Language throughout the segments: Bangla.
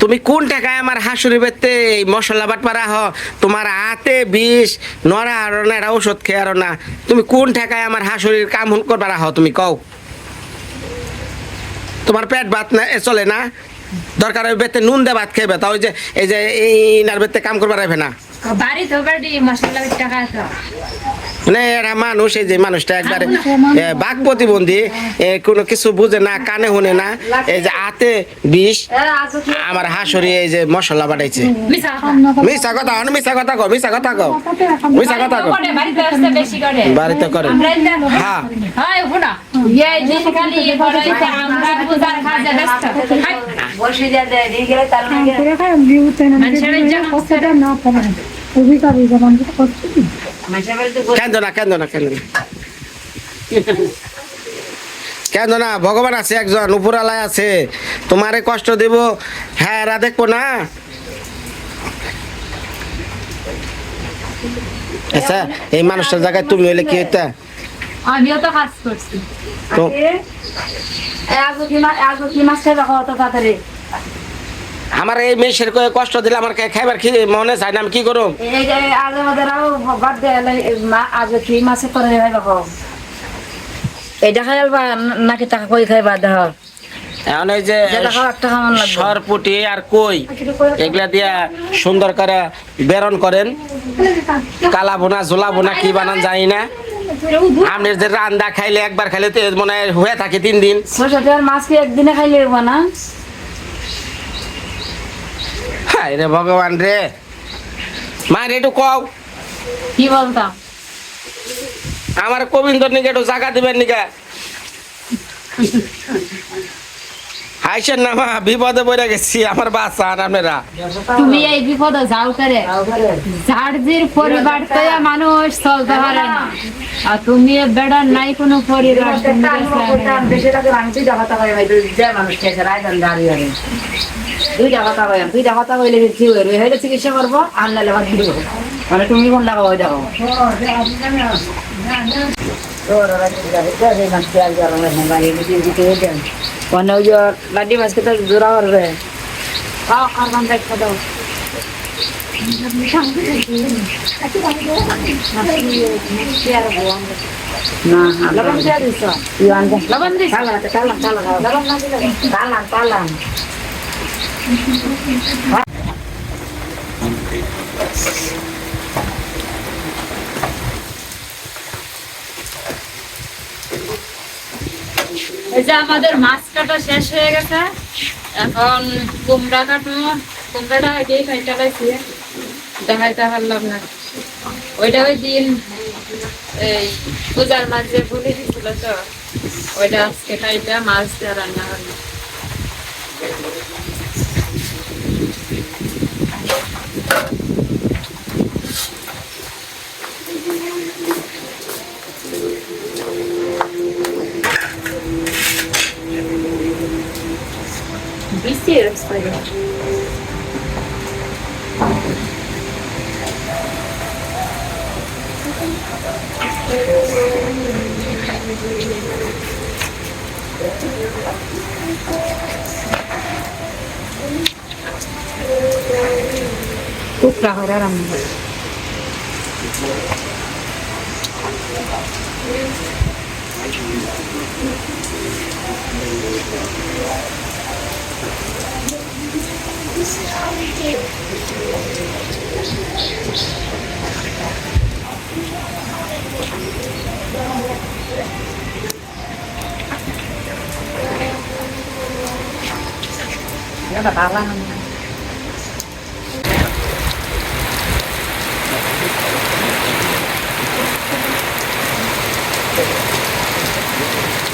তুমি কোন টাকায় আমার হাসুরি বেতে মশলা বাট পারা হ তোমার হাতে বিষ, নড়া আর না এটা ওষুধ খেয়ে আর না। তুমি কোন টাকায় আমার হাসুরির কাম হুন করবার হ তুমি কও। তোমার পেট ভাত না চলে না। দরকার ওই বেতে নুন দে, ভাত খেয়ে তা ওই যে, এই যে, এই নার বেতে কাম করবার আইবে না। বাড়ি তো বাড়ি মশলা টাকা মানে এরা মানুষ এই যে মানুষটা একবারে এ, বাক প্রতিবন্ধী এ, কোনো কিছু বুঝে না কানে শুনে না এই যে হাতে বিষ আমার হাসুরি এই যে মশলা বাটাইছে মিশা কথা। হন মিশা কথা কো মিশা কথা কো মিশা কথা কো বাড়িতে করে। হ্যাঁ। হাই ওনা এই দিন খালি করে আমরা বুঝার খাজা ব্যস্ত। হাই। বসে যা দেয় দিয়ে গেলে তার মানে কেন না কেন না কেন কেন না ভগবান আছে একজন উপরালায় আছে। তোমারে কষ্ট দেব। হ্যাঁ এরা দেখব না। আচ্ছা এই মানুষটার জায়গায় তুমি হইলে কি হইতা? আমিও তো কাজ করছি। তো আজও কি মাছ আজও কি মাছ খাইবা খাওয়া তাড়াতাড়ি? আমার এই মেয়ের কয়ে কষ্ট দিলে আমার কে- খাইবার কি মনে চায় না আমি কি করুম? এই যে আজ আমাদের আরও বাদ দেয় আজও কি মাছে করে খাইবা খাইবা নাকি টাকা কই খাইবা দেহ? এখন এই যে যেটা খাও একটা খাওয়ান লাগবে। সরপুটি আর কই এগুলা দিয়া সুন্দর করে বেরন করেন। কালা বোনা জোলা বোনা কি বানান জানি না। আপনি যে রান্দা খাইলে একবার খাইলে তো মনে হয় হয়ে থাকে তিন দিন। মাছ কি একদিনে খাইলে না? হায় রে ভগবান রে। মায়ের একটু কও। কি বলতাম? আমার গোবিন্দর নিকে একটু জায়গা দিবেন নিকা। হাইছেন নামা বিপদে পড়ে গেছি আমার বাচ্চা আর আপনারা। তুমি এই বিপদে যাও করে। ঝাড়জির পরিবার তো মানুষ চলতে পারে না আর তুমি বেড়ার নাই কোনো পরিবার কি হইবে হইলে চিকিৎসা করব আর মানে তুমি কোন লাগাবো ওই দেখো মানে ওই যে লাড্ডি মাছকে তো জোড়া করবে খাও কারবান দেখা দাও না লবণ দিয়ে দিছ ইওয়ান লবণ দিছ কালা কালা কালা লবণ না দিলে কালা কালা এই যে আমাদের মাছ কাটা শেষ হয়ে গেছে। এখন কুমড়া কাটবো। কুমড়াটা আগেই খাইতে পাইছি দেখাইতে পারলাম না। ওইটা ওই দিন এই পূজার মাঝে বলে দিছিল তো, ওইটা আজকে খাইতে, মাছ দিয়ে রান্না করলাম see it, spider. Tuh, kah, রান্না করে এটা কালা কুমড়া খাতে আশা করে ওই যে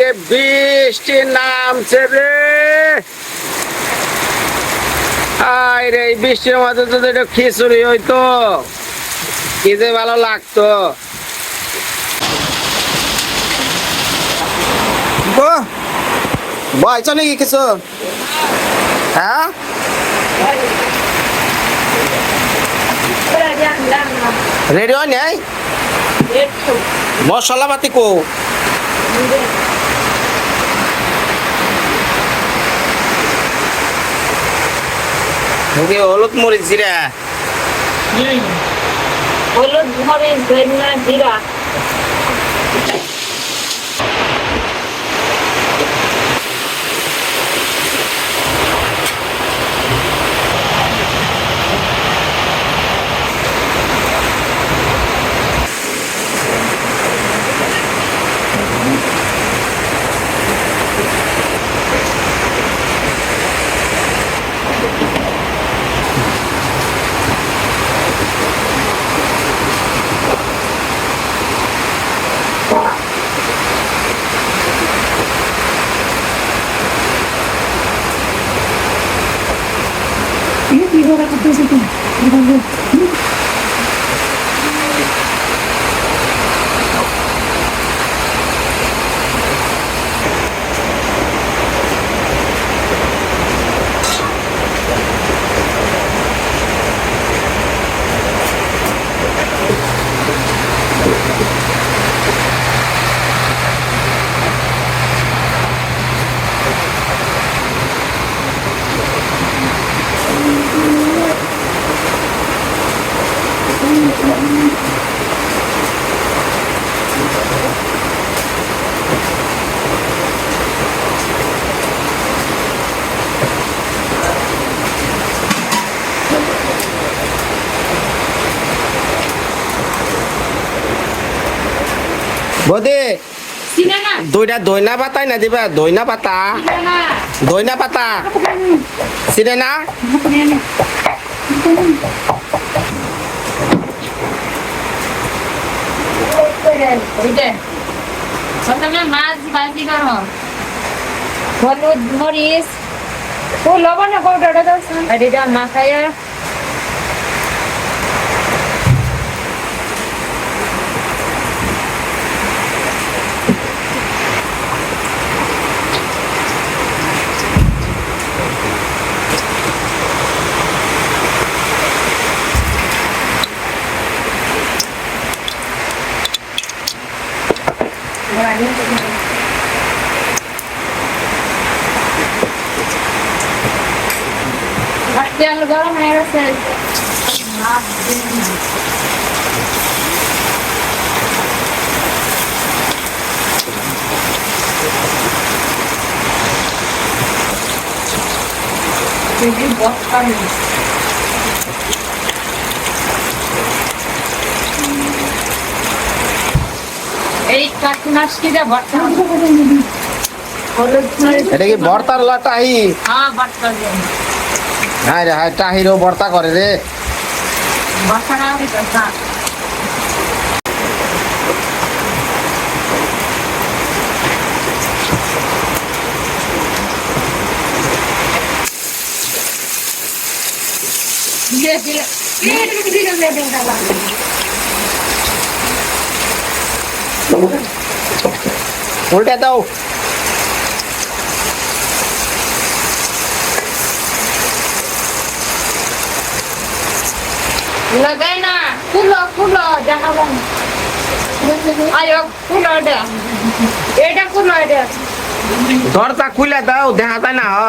রে বৃষ্টি নামছে রে। হাই রে এই বৃষ্টির মধ্যে যদি একটু খিচুড়ি হইতো। কি যে ভালো লাগতো। বয়স নাকি কিছু? হ্যাঁ? রেডি হয় নাই? মশলা পাতি কো? ওকে হলুদ মরিচ জিরা। হলুদ মরিচ ধনিয়া জিরা। Ini tidur aku tuh sih. Ini দুইটা দইনা পাতাই না দিবা। দইনা পাতা। দইনা পাতা। চিনে না? প্রথমে মাছ ভাজি করো। হলুদ মরিচ। ও লবণ এটা মাখাইয়া আর তেল গরম হয়ে গেছে এই কাকি মাছ কি ভর্তা মরিচ এটা কি ভর্তার লাটাই হ্যাঁ ভর্তা হাই রে হাই টাহিরও ভর্তা করে রে। উল্টে দাও। লাগাই না। ফুলো ফুলো দেখাবো আয়ো ফুলো এটা এটা ফুলো এটা দরজা খুলে দাও দেখা যায় না হ।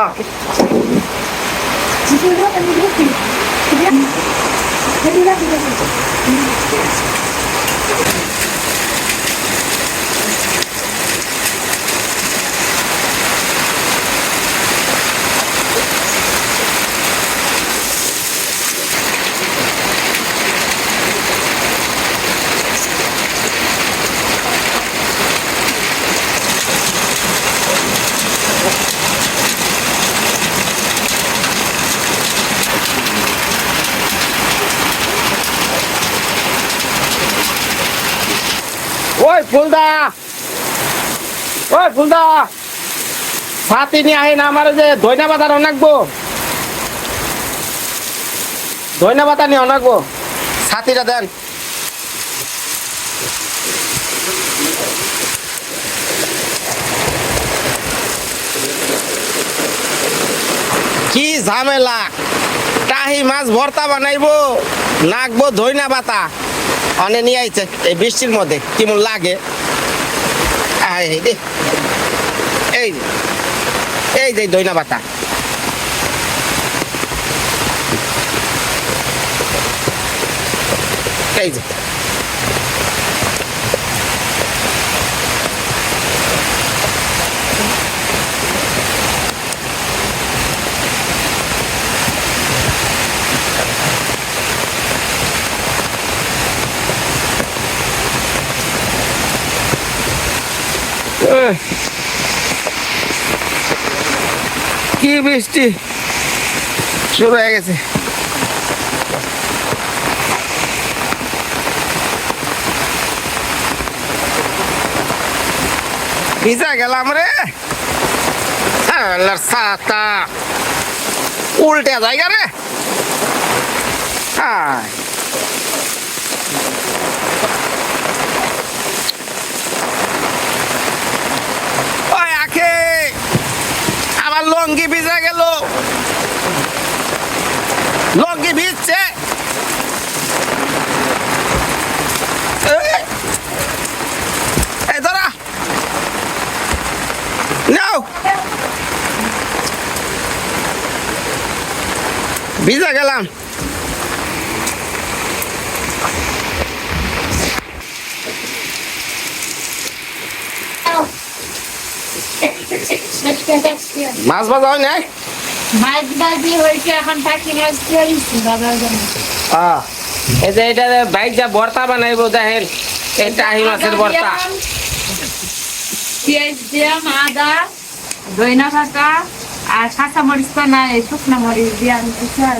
ওই ফুলদা। ওই ফুলদা। সাথে নিয়ে আইন আমার যে ধইনা পাতা অনাকবো ধইনা পাতা নিয়ে অনাকবো সাথীটা দেন। কি ঝামেলা? টাহি মাছ ভর্তা বানাইবো, নাকবো ধইনা পাতা অনে নিয়ে আইছে, এই বৃষ্টির মধ্যে, কেমন লাগে। এই এই যে দইনা পাতা এই যে। কি বৃষ্টি? শুরু হয়ে গেছে। ভিজা গেলাম রে। ছাতা। উল্টে জায়গা রে। হায় ওই আখে আমার লঙ্গি ভিজা গেল। লঙ্গি ভিজছে। ধরা। নাও। ভিজা গেলাম। মাছ ভাজা হয় নাই? মাছ ভাজি হয়েছে এখন টাকি মাছ দিয়েছি বাবার জন্য। আহ, এই যে এটা বাইক যা ভর্তা বানাইবো দেখেন মাছের ভর্তা পেঁয়াজ দিলাম আদা দইনা পাতা আর কাঁচা মরিচ তো নাই শুকনা মরিচ দিয়ে আমি কিছু আর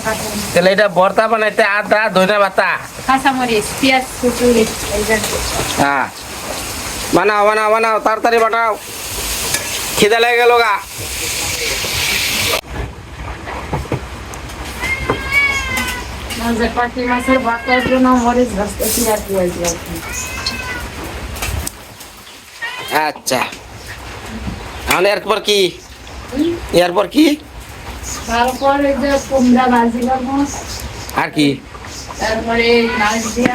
তাহলে এটা ভর্তা বানাইতে আদা ধনে পাতা? কাঁচা মরিচ পেঁয়াজ কুচু এই জন্য। হ্যাঁ বানাও বানাও বানাও তাড়াতাড়ি বানাও। খিদে লেগে গেল গা। পাটি মাছের ভাতের জন্য মরিচ ভাজতেছি আর পেঁয়াজ আচ্ছা। এরপর কি? এরপর কি? তারপরে যে কুমড়া ভাজি করব আর কি? তারপরে মাছ দিয়ে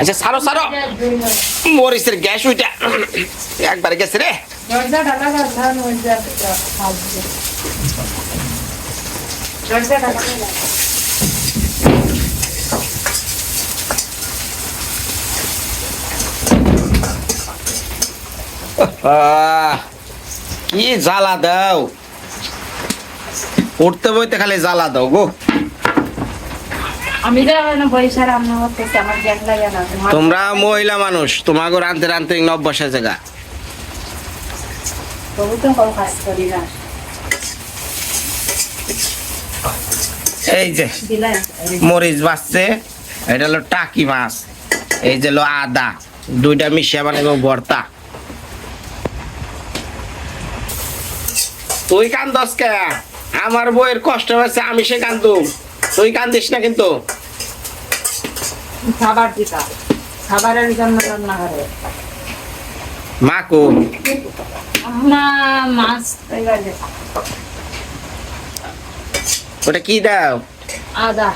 আচ্ছা সারো সারো। মরিচের গ্যাস ওইটা। একবার গেছে রে। দরজাটা লাগা ধান ওই যে দরজাটা লাগা কি জ্বালা দাও? পড়তে বইতে খালি জ্বালা দাও গো। তোমরা মহিলা মানুষ তোমাকে রানতে রানতে অভ্যাস আছে গা তবু তো কোনো কাজ করি না এই যে মরিচ বাঁচছে এটা হলো টাকি মাছ এই যে হলো আদা দুইটা মিশিয়ে বানাবো ভর্তা। তুই কান্দস কে? আমার বইয়ের কষ্ট হয়েছে আমি সে কান্দুম। তুই কান্দিস না কিন্তু। খাবার দিতা খাবারের জন্য রান্না করে মাকু মাছ। ওটা কি দাও? আদা।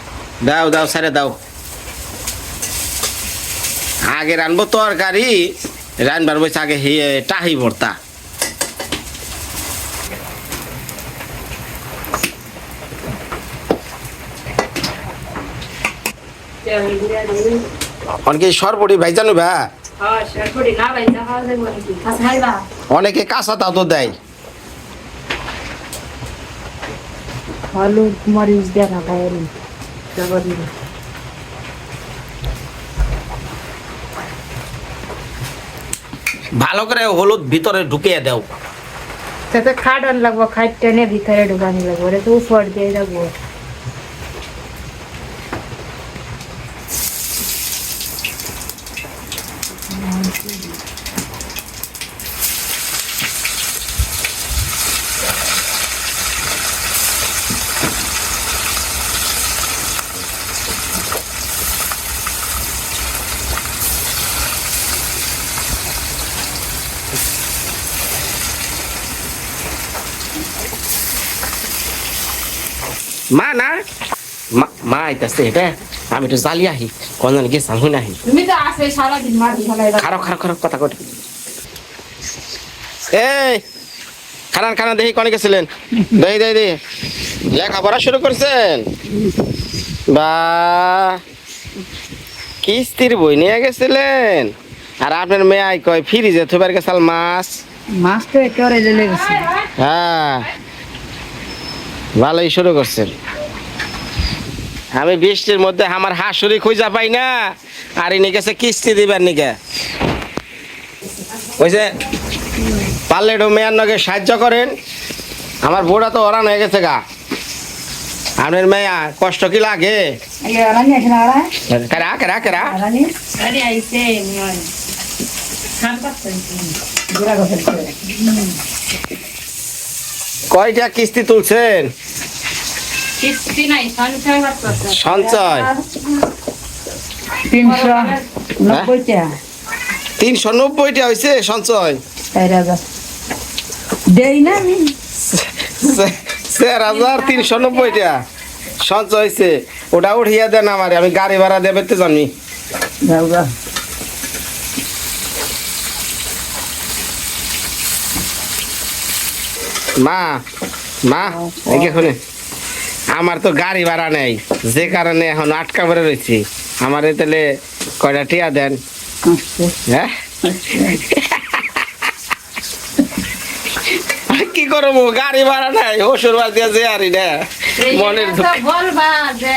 দাও দাও সারে দাও। আগে রানবো তরকারি রানবার বসে আগে হিয়ে টাহি ভর্তা। তেল দিয়ে দিই অনেকে সরবটি ভাইজানো ভা হ্যাঁ যাবে খাইবা? অনেকে কাঁচা তাও তো দেয়। হলুদ মরিচ ভালো করে হলুদ ভিতরে ঢুকিয়ে দাও। তাতে খাটন লাগবো খাট টেনে ভিতরে ঢুকানি লাগবো তো উপর দিয়ে রাখব মা না মা মা আইতাছে এটা আমি একটু জ্বালি আহি কোন গেছাম হুই নাহি। তুমি তো আসে মার ফেলাই খারাপ খারাপ খারাপ কথা কট এই খানান খানা দেখি কনে গেছিলেন। দেখি দেখি দেখি লেখাপড়া শুরু করছেন? বা কিস্তির বই নিয়ে গেছিলেন? আর আপনার মেয়ে আই কয় ফ্রিজে থুবার গেছাল মাছ। মাছ তো একেবারে জেলে গেছে। হ্যাঁ। ভালোই শুরু করছেন। আমি বৃষ্টির মধ্যে আমার হাসুরি খুঁজা পাই না। আর ইনি গেছে কিস্তি দিবার নিকে কইছে পারলে একটু মেয়ের নগে সাহায্য করেন। আমার বউটা তো ওরান হয়ে গেছে গা। আপনার মেয়া কষ্ট কি লাগে? কেরা কেরা কেরা। কয়টা কিস্তি তুলছেন? কিস্তি নাই সঞ্চয় করতেছে সঞ্চয়? তিনশো নব্বইটা। তিনশো নব্বইটা হয়েছে সঞ্চয়? চার হাজার দেই না আমি। চার হাজার তিনশো নব্বইটা। সঞ্চয় হয়েছে ওটা উঠিয়ে দেন আমার আমি গাড়ি ভাড়া দেবে তো জানি মা মা শুনে। আমার তো গাড়ি ভাড়া নেই। যে কারণে এখন আটকা পড়ে রয়েছি। আমার তাহলে কয়টা টিয়া দেন? আচ্ছা। হ্যাঁ? কি করব? গাড়ি ভাড়া নাই ওষুধ বাদ দিয়ে যে আরি না। মনের বলবা যে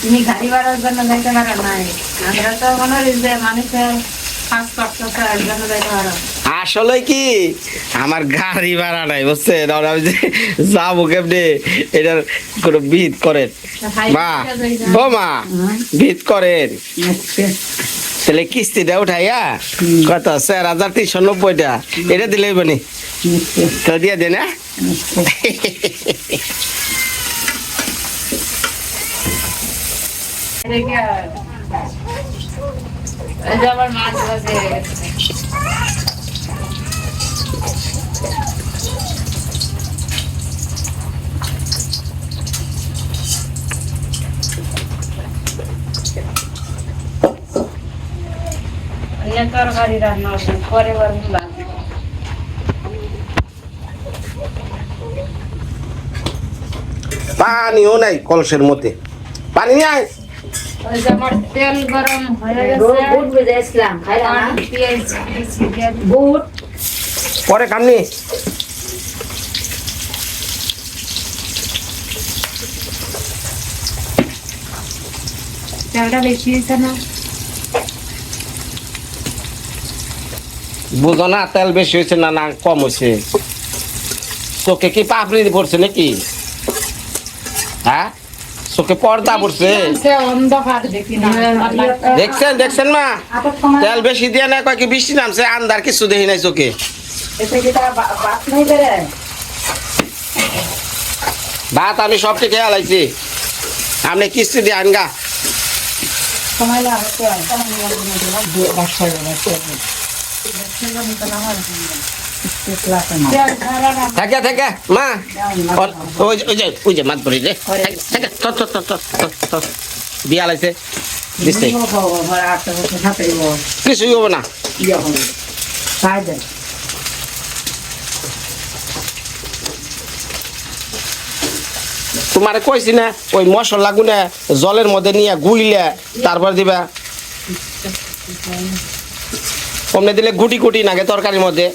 তুমি গাড়ি ভাড়ার জন্য যাইতে পারো নাই। আমরা তো মনে করি যে মানুষের যাইতে পারো আসলে কি? আমার গাড়ি ভাড়া নাই বুঝছেন? আর আমি যে যাব কেমনে? এটার কোনো বিদ করেন। মা ও মা বিদ করেন। আচ্ছা। তাহলে কিস্তিটা উঠাইয়া কত? চার হাজার তিনশো নব্বইটা। এটা দিলেই বনি আচ্ছা। তো দিয়ে দে না? আচ্ছা। এই যে আমার মাছ তরকারি রান্না হবে পরে পানিও নাই কলসের মধ্যে। পানি নাই? আমার তেল গরম হয়ে গেছে। বুট দিই। বুট পরে কামনি বুঝো না তেল বেশি হয়েছে না না কম হয়েছে? চোখে কি পাপড়ি পড়ছে নাকি? হ্যাঁ? চোখে পর্দা পড়ছে? দেখছেন দেখছেন মা? তেল বেশি দিয়ে না কয় কি বৃষ্টি নামছে? আন্দার কিছু দেখি নাই চোখে। এতে কি তারা ভাত আমি সব ঠিক খেয়াল আইছি আপনি কিস্তি দিয়ে আনগা সময় লাগতে বাসা যাবে থাকে থাকে মা ওই যে- ওই যে মাত ধরি রে থাকে। দিয়া কিছুই হব না তোমারে কইছি না, ওই মশলা গুনে জলের মধ্যে নিয়ে গুইলে তারপর দিবা। কমনে দিলে গুটি গুটি নাগে তরকারির মধ্যে।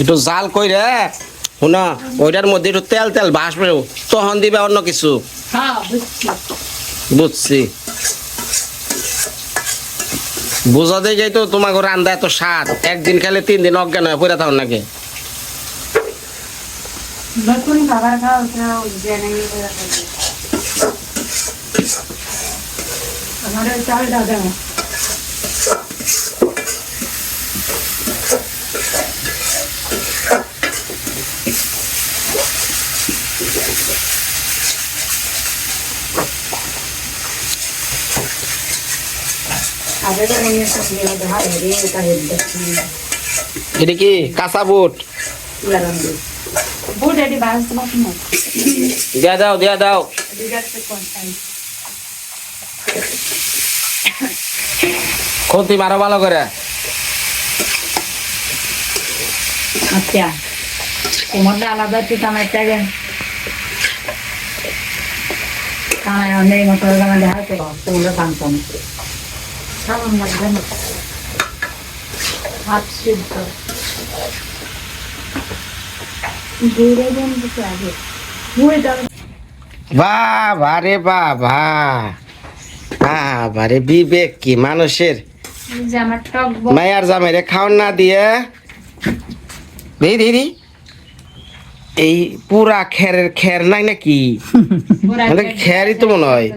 একটু জাল কই রে? শুনা ওইটার মধ্যে একটু তেল তেল ভাসবে তখন দিবে অন্য কিছু। হ্যাঁ বুঝছি। বুঝছি বোঝা দিয়ে যাই তো তোমার ঘরে রান্দা এত সাত একদিন খেলে তিন দিন অজ্ঞান হয়ে পড়ে থাকুন নাকি? খাবার খাওয়া খাও জেনে আমার ওই চালটা দেবো আগে তো মনে হচ্ছে নিয়ে দেখা রে এটা কি কাঁচা বুট? দিয়া দাও দিয়া দাও। খুন্তি মারো ভালো করে। আচ্ছা তোমারটা আলাদা একটু টানাইতে আগে টানাই অনেক মতো গানা দেখা তোমরা সাবান লাগবে না হাত সিদ্ধ দেন আগে দাও বাবা রে বাবা। বাবা রে বিবেক কি মানুষের। মায়ার জামাইরে খাওয়ান না দিয়ে। দিদি দিদি এই পুরা খেরের খের নাই নাকি? মানে খেরই তো মনে হয়।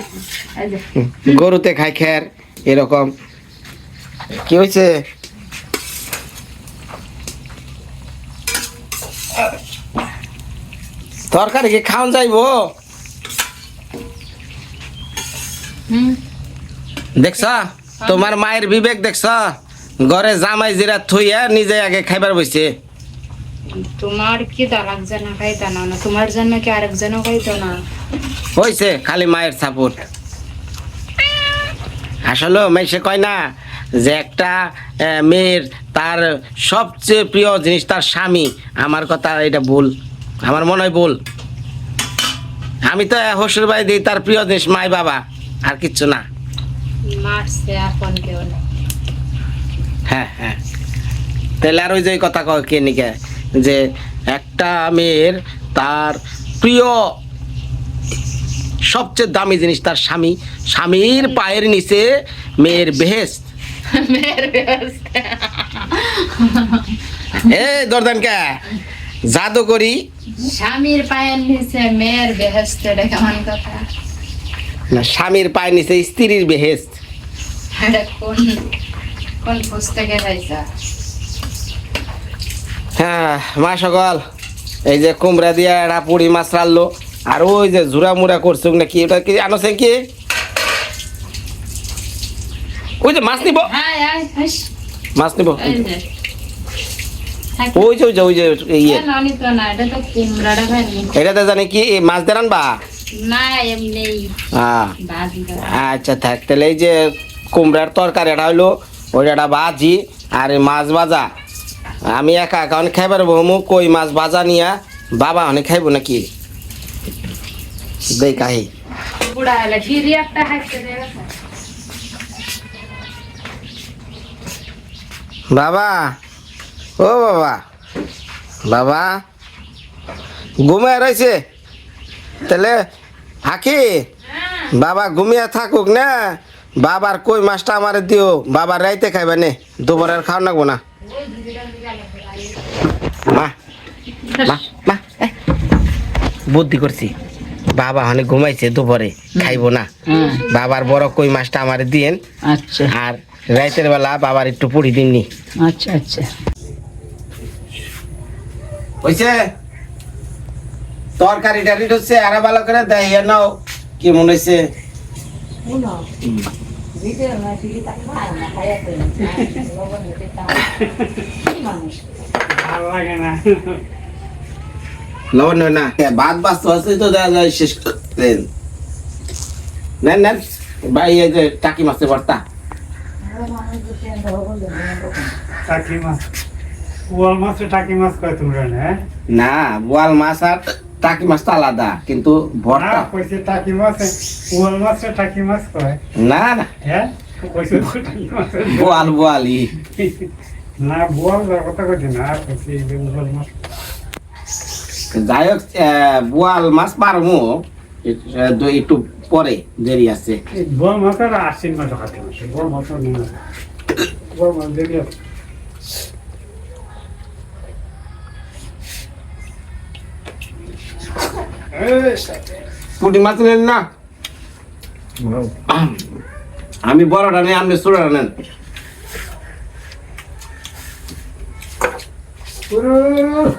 গরুতে খায় খের। এরকম। কি হয়েছে? তরকারি কি খাওয়ান যাইবো? দেখছ? তোমার মায়ের বিবেক দেখছ? ঘরে জামাই জিরা থইয়া নিজে আগে খাইবার বসছে। তোমার কি তা লাগছে না খাইতা না তোমার জন্য কি আরেকজনও খাইতো না? হয়েছে খালি মায়ের সাপোর্ট আসলে মেসে কয় না যে একটা মেয়ের তার সবচেয়ে প্রিয় জিনিস তার স্বামী। আমার কথা এটা ভুল আমার মনে হয় ভুল। আমি তো হসুর বাড়ি দিই তার প্রিয় জিনিস মাই বাবা আর কিচ্ছু না। হ্যাঁ হ্যাঁ। তাহলে আর ওই যে কথা কে নিকে যে একটা মেয়ের তার প্রিয় সবচেয়ে দামি জিনিস তার স্বামী। স্বামীর পায়ের নিচে মেয়ের বেহেস এ দরদান কে জাদু করি স্বামীর পায়ের নিচে মেয়ের বেহেস্ত এটা কেমন কথা? না স্বামীর পায়ের নিচে স্ত্রীর বেহেস এটা কোন কোন পুস্তকে পাইছা হ্যাঁ মা সকল এই যে কুমড়া দিয়ে একটা পুরি মাছ রাখল আর ওই যে জুরা মুড়া করছুক নাকি ওটা কি আনছে কি? ওই যে মাছ নিব। হ্যাঁ আয় মাছ নিব। ওই যে ওই যে ওই যে ইয়ে। এটা এটাতে জানি কি মাছ দিয়ে রানবা? না এমনি। হ্যাঁ। বাজি করে। আচ্ছা থাক তাহলে এই যে কুমড়ার তরকারি এটা হইল ওইটা ভাজি আর মাছ ভাজা। আমি একা একা অনেক খাইবার বহুমু কই মাছ ভাজা নিয়া বাবা অনেক খাইব নাকি? দেই কাহি বাবা ও বাবা বাবা ঘুমিয়ে রয়েছে। তাহলে হাকি? বাবা ঘুমিয়ে থাকুক না। বাবার কই মাছটা আমার দিও। বাবার রাইতে খাইবা নে। দুপুরের খাওয়া নাকবো না। মা মা মা বুদ্ধি করছি। বাবা অনেক ঘুমাইছে দুপুরে খাইবো না। বাবার বড় কই মাছটা আমার দিয়েন। আচ্ছা। আর রাইতের বেলা বাবার একটু পুড়ি দিননি আচ্ছা আচ্ছা। হইছে? তরকারি টারি হচ্ছে আর ভালো করে দেয় নাও কি মনে হয়েছে লবণ না। ভাত আছে তো দেওয়া যায় শেষ করেন নেন নেন। ভাই এই যে টাকি মাছে ভর্তা। টাকি মাছ। ওয়াল মাছ টাকি মাছ কয় তোমরা না? বোয়াল মাছ আর টাকি মাছ তো আলাদা কিন্তু ভর্তা। না কইছে টাকি মাছ ওয়াল মাছ টাকি মাছ কয়। না না। হ্যাঁ কইছে টাকি মাছ। বোয়াল বোয়ালি। না বোয়াল কথা কইছে না কইছে মাছ। যাই হোক আহ, বোয়াল মাছ পারমু একটু পরে দেরি আছে। পুটি মাছ নেন না? আমি বড়টা নেই আপনি ছোটটা নেন। মাসা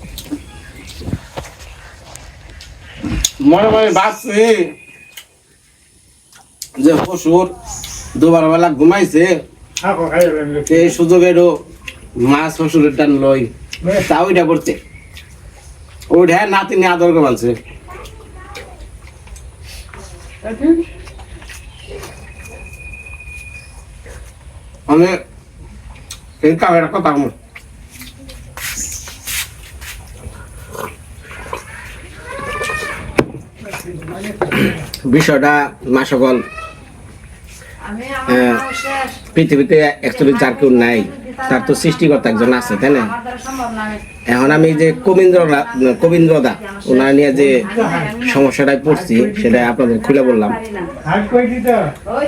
মনে মনে ভাবছি যে হসুর দুবার বেলা ঘুমাইছে এই সুযোগেরও মাছ হসুরের টান লই। তা ওইটা করছে। ওইটা নাতিনি আদর করে মানছে আমি এই কামের কথা আমার বিষয়টা মা সকল আমি। আমার শেষ। পৃথিবীতে একচুয়ালি যার কেউ নাই তার তো সৃষ্টিকর্তা একজন আছে তাই না? এখন আমি যে কবীন্দ্র কবীন্দ্র দা ওনার নিয়ে যে সমস্যাটায় পড়ছি সেটা আপনাদের খুলে বললাম।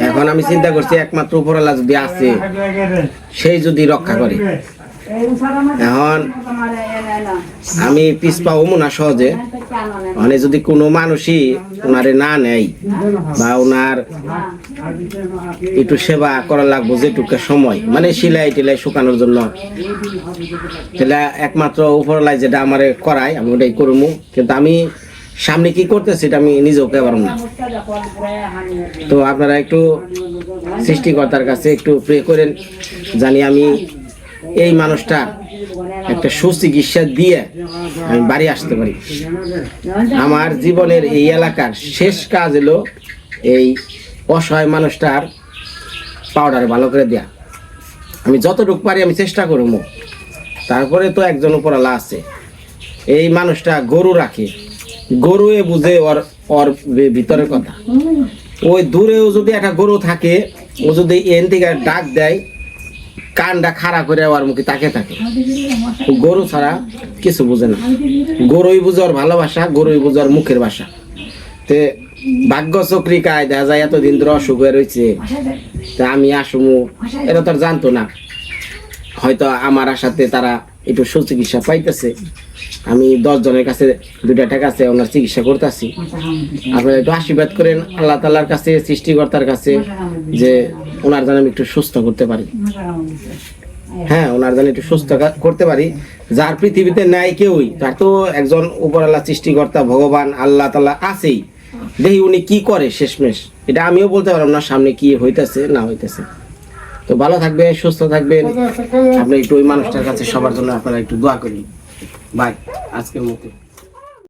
এখন আমি চিন্তা করছি একমাত্র উপরওয়ালা যদি আছে সেই যদি রক্ষা করে। এখন আমি পিছপা হব না সহজে। মানে যদি কোনো মানুষই ওনারে না নেয় বা ওনার একটু সেবা করা লাগবো যেটুকু সময় মানে সিলাই টিলাই শুকানোর জন্য। তাহলে একমাত্র উপরলাই যেটা আমারে করায়, আমি ওটাই করব। কিন্তু আমি সামনে কি করতেছি এটা আমি নিজেও কে পারব না। তো আপনারা একটু সৃষ্টিকর্তার কাছে একটু প্রে করেন, জানি আমি এই মানুষটা একটা সুচিকিৎসা দিয়ে আমি বাড়ি আসতে পারি। আমার জীবনের এই এলাকার শেষ কাজ হলো এই অসহায় মানুষটার পাউডার ভালো করে দেয়া। আমি যতটুকু পারি আমি চেষ্টা করব। তারপরে তো একজন উপরালা আছে। এই মানুষটা গরু রাখে। গরু এ বুঝে ওর ওর ভিতরের কথা। ওই দূরেও যদি একটা গরু থাকে, ও যদি এন থেকে ডাক দেয় কানটা খাড়া করে ওর মুখে তাকে থাকে। গরু ছাড়া কিছু বুঝে না। গরুই বুঝে ওর ভালোবাসা, গরুই বুঝে ওর মুখের ভাষা তে ভাগ্য চক্রিকায় দেখা যায়, এতদিন ধরে অসুখ হয়ে রয়েছে। তা আমি আসমু, এটা তো জানতো না। হয়তো আমার আশাতে তারা একটু সুচিকিৎসা পাইতেছে। আমি দশ জনের কাছে দুটা টাকা আছে, ওনার চিকিৎসা করতেছি। আপনারা একটু আশীর্বাদ করেন আল্লাহ তাল্লার কাছে, সৃষ্টিকর্তার কাছে, যে ওনার যেন আমি একটু সুস্থ করতে পারি। হ্যাঁ ওনার যেন একটু সুস্থ করতে পারি। যার পৃথিবীতে নাই কেউই তার তো একজন উপরাল্লাহ সৃষ্টিকর্তা ভগবান আল্লাহ তাল্লাহ আছেই। দেখি উনি কি করে শেষমেশ। এটা আমিও বলতে পারলাম না সামনে কি হইতেছে না হইতেছে। তো ভালো থাকবেন সুস্থ থাকবেন। আপনি একটু ওই মানুষটার কাছে সবার জন্য আপনারা একটু দোয়া করি বাই আজকের মতো।